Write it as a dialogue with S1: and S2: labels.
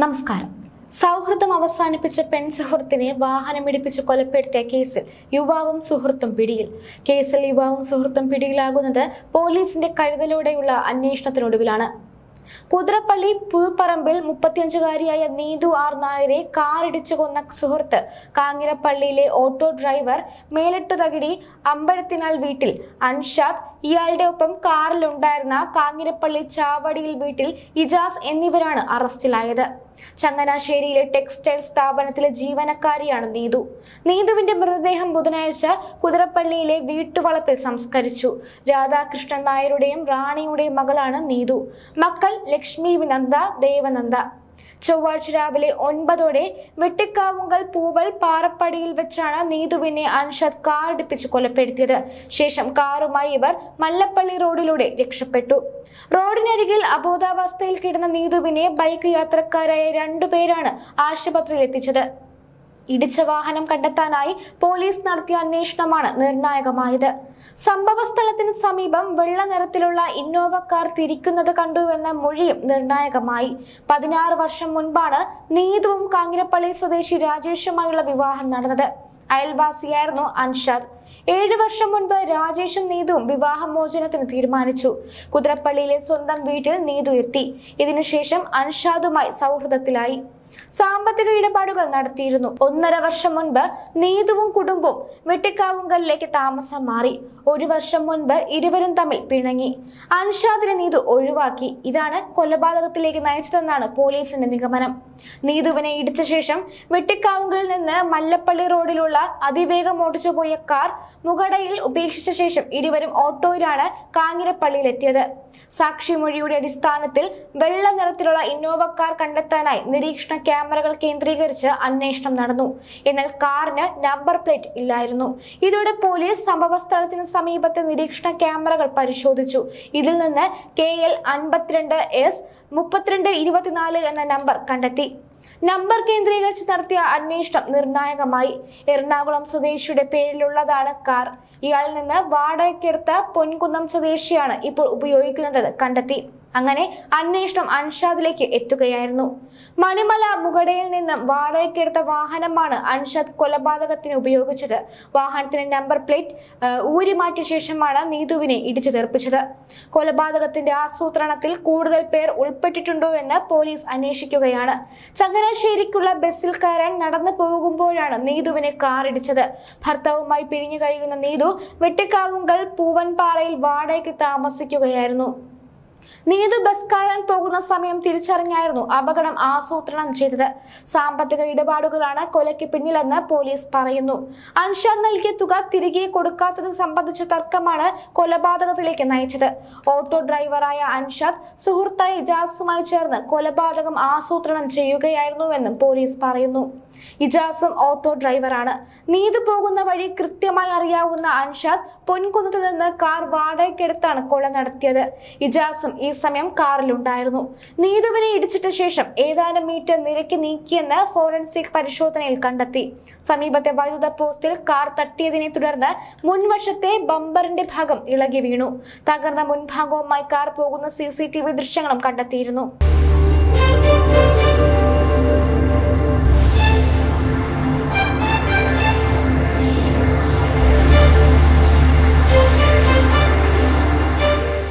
S1: നമസ്കാരം. സൗഹൃദം അവസാനിപ്പിച്ച പെൺ സുഹൃത്തിനെ വാഹനമിടിപ്പിച്ച് കൊലപ്പെടുത്തിയ കേസിൽ യുവാവും സുഹൃത്തും പിടിയിൽ. കേസിൽ യുവാവും സുഹൃത്തും പിടിയിലാകുന്നത് പോലീസിന്റെ കരുതലോടെയുള്ള അന്വേഷണത്തിനൊടുവിലാണ്. കുതിരപ്പള്ളി പുതുപ്പറമ്പിൽ മുപ്പത്തിയഞ്ചുകാരിയായ നീതു ആർ നായരെ കാറിടിച്ചു കൊന്ന സുഹൃത്ത്. കാങ്ങിരപ്പള്ളിയിലെ ഓട്ടോ ഡ്രൈവർ മേലട്ടുതകിടി അമ്പഴത്തിനാൽ വീട്ടിൽ. അൻഷാദ് ഇയാളുടെ ഒപ്പം കാറിലുണ്ടായിരുന്ന കാങ്ങിരപ്പള്ളി ചാവടിയിൽ വീട്ടിൽ ഇജാസ് എന്നിവരാണ് അറസ്റ്റിലായത്. ചങ്ങനാശ്ശേരിയിലെ ടെക്സ്റ്റൈൽ സ്ഥാപനത്തിലെ ജീവനക്കാരിയാണ് നീതു. നീതുവിന്റെ മൃതദേഹം ബുധനാഴ്ച കുതിരപ്പള്ളിയിലെ വീട്ടുവളപ്പിൽ സംസ്കരിച്ചു. രാധാകൃഷ്ണൻ നായരുടെയും റാണിയുടെയും മകളാണ് നീതു. മക്കൾ ലക്ഷ്മി നന്ദ ദേവനന്ദ. ചൊവ്വാഴ്ച രാവിലെ ഒൻപതോടെ വെട്ടിക്കാവുങ്കൽ പൂവൽ പാറപ്പടിയിൽ വെച്ചാണ് നീതുവിനെ അൻഷദ് കാറിടിപ്പിച്ച് കൊലപ്പെടുത്തിയത്. ശേഷം കാറുമായി ഇവർ മല്ലപ്പള്ളി റോഡിലൂടെ രക്ഷപ്പെട്ടു. റോഡിനരികിൽ അബോധാവസ്ഥയിൽ കിടന്ന നീതുവിനെ ബൈക്ക് യാത്രക്കാരായ രണ്ടുപേരാണ് ആശുപത്രിയിൽ എത്തിച്ചത്. ഇടിച്ച വാഹനം കണ്ടെത്താനായി പോലീസ് നടത്തിയ അന്വേഷണമാണ് നിർണായകമായത്. സംഭവ സ്ഥലത്തിന് സമീപം വെള്ള നിറത്തിലുള്ള ഇന്നോവ കാർ തിരിക്കുന്നത് കണ്ടുവെന്ന മൊഴിയും നിർണായകമായി. പതിനാറ് വർഷം മുൻപാണ് നീതുവും കാങ്ങിരപ്പള്ളി സ്വദേശി രാജേഷുമായുള്ള വിവാഹം നടന്നത്. അയൽവാസിയായിരുന്നു അൻഷാദ്. ഏഴു വർഷം മുൻപ് രാജേഷും നീതുവും വിവാഹമോചനത്തിന് തീരുമാനിച്ചു. കുതിരപ്പള്ളിയിലെ സ്വന്തം വീട്ടിൽ നീതു എത്തി. ഇതിനുശേഷം അൻഷാദുമായി സൗഹൃദത്തിലായി. സാമ്പത്തിക ഇടപാടുകൾ നടത്തിയിരുന്നു. ഒന്നര വർഷം മുൻപ് നീതുവും കുടുംബവും വെട്ടിക്കാവുങ്കലിലേക്ക് താമസം മാറി. ഒരു വർഷം മുൻപ് ഇരുവരും തമ്മിൽ പിണങ്ങി. അൻഷാദിനെ നീതു ഒഴിവാക്കി. ഇതാണ് കൊലപാതകത്തിലേക്ക് നയിച്ചതെന്നാണ് പോലീസിന്റെ നിഗമനം. നീതുവിനെ ഇടിച്ച ശേഷം വെട്ടിക്കാവുങ്കലിൽ നിന്ന് മല്ലപ്പള്ളി റോഡിലുള്ള അതിവേഗം ഓടിച്ചു പോയ കാർ മുകടയിൽ ഉപേക്ഷിച്ച ശേഷം ഇരുവരും ഓട്ടോയിലാണ് കാഞ്ഞിരപ്പള്ളിയിൽ എത്തിയത് സാക്ഷിമൊഴിയുടെ അടിസ്ഥാനത്തിൽ വെള്ള നിറത്തിലുള്ള ഇന്നോവ കാർ കണ്ടെത്താനായി നിരീക്ഷണ ക്യാമറകൾ കേന്ദ്രീകരിച്ച് അന്വേഷണം നടന്നു. എന്നാൽ കാറിന് നമ്പർ പ്ലേറ്റ് ഇല്ലായിരുന്നു. ഇതോടെ പോലീസ് സംഭവ സ്ഥലത്തിന് സമീപത്തെ നിരീക്ഷണ ക്യാമറകൾ പരിശോധിച്ചു. ഇതിൽ നിന്ന് കെ എൽ അൻപത്തിരണ്ട് എസ് മുപ്പത്തിരണ്ട് ഇരുപത്തിനാല് എന്ന നമ്പർ കണ്ടെത്തി. നമ്പർ കേന്ദ്രീകരിച്ച് നടത്തിയ അന്വേഷണം നിർണായകമായി. എറണാകുളം സ്വദേശിയുടെ പേരിലുള്ളതാണ് കാർ. ഇയാളിൽ നിന്ന് വാടകയ്ക്കെടുത്ത പൊൻകുന്നം സ്വദേശിയാണ് ഇപ്പോൾ ഉപയോഗിക്കുന്നത് കണ്ടെത്തി. അങ്ങനെ അന്വേഷണം അൻഷാദിലേക്ക് എത്തുകയായിരുന്നു. മണിമല മുകടയിൽ നിന്നും വാടകയ്ക്കെടുത്ത വാഹനമാണ് അൻഷാദ് കൊലപാതകത്തിന് ഉപയോഗിച്ചത്. വാഹനത്തിന്റെ നമ്പർ പ്ലേറ്റ് ഊരിമാറ്റിയ ശേഷമാണ് നീതുവിനെ ഇടിച്ചു തെറിപ്പിച്ചത്. കൊലപാതകത്തിന്റെ ആസൂത്രണത്തിൽ കൂടുതൽ പേർ ഉൾപ്പെട്ടിട്ടുണ്ടോ എന്ന് പോലീസ് അന്വേഷിക്കുകയാണ്. ചങ്ങനാശ്ശേരിക്കുള്ള ബസ്സിൽ കയറാൻ നടന്നു പോകുമ്പോഴാണ് നീതുവിനെ കാറിടിച്ചത്. ഭർത്താവുമായി പിരിഞ്ഞു കഴിയുന്ന നീതു വെട്ടിക്കാവുങ്കൽ പൂവൻപാറയിൽ വാടകയ്ക്ക് താമസിക്കുകയായിരുന്നു. നീതു ബസ് കയറാൻ പോകുന്ന സമയം തിരിച്ചറിഞ്ഞായിരുന്നു അപകടം ആസൂത്രണം ചെയ്തത്. സാമ്പത്തിക ഇടപാടുകളാണ് കൊലയ്ക്ക് പിന്നിലെന്ന് പോലീസ് പറയുന്നു. അൻഷാദ് നൽകിയ തുക തിരികെ കൊടുക്കാത്തത് സംബന്ധിച്ച തർക്കമാണ് കൊലപാതകത്തിലേക്ക് നയിച്ചത്. ഓട്ടോ ഡ്രൈവറായ അൻഷാദ് സുഹൃത്തായ ഇജാസുമായി ചേർന്ന് കൊലപാതകം ആസൂത്രണം ചെയ്യുകയായിരുന്നുവെന്നും പോലീസ് പറയുന്നു. ഇജാസും ഓട്ടോ ഡ്രൈവറാണ്. നീതു പോകുന്ന വഴി കൃത്യമായി അറിയാവുന്ന അൻഷാദ് പൊൻകുന്നത്ത് നിന്ന് കാർ വാടകയ്ക്കെടുത്താണ് കൊല നടത്തിയത്. ഇജാസും ഈ സമയം കാറിലുണ്ടായിരുന്നു. നീതുവിനെ ഇടിച്ചിട്ട ശേഷം ഏതാനും മീറ്റർ നിരക്കി നീക്കിയെന്ന് ഫോറൻസിക് പരിശോധനയിൽ കണ്ടെത്തി. സമീപത്തെ വൈദ്യുത പോസ്റ്റിൽ കാർ തട്ടിയതിനെ തുടർന്ന് മുൻവശത്തെ ബമ്പറിന്റെ ഭാഗം ഇളകി വീണു. തകർന്ന മുൻഭാഗവുമായി കാർ പോകുന്ന സി ദൃശ്യങ്ങളും കണ്ടെത്തിയിരുന്നു.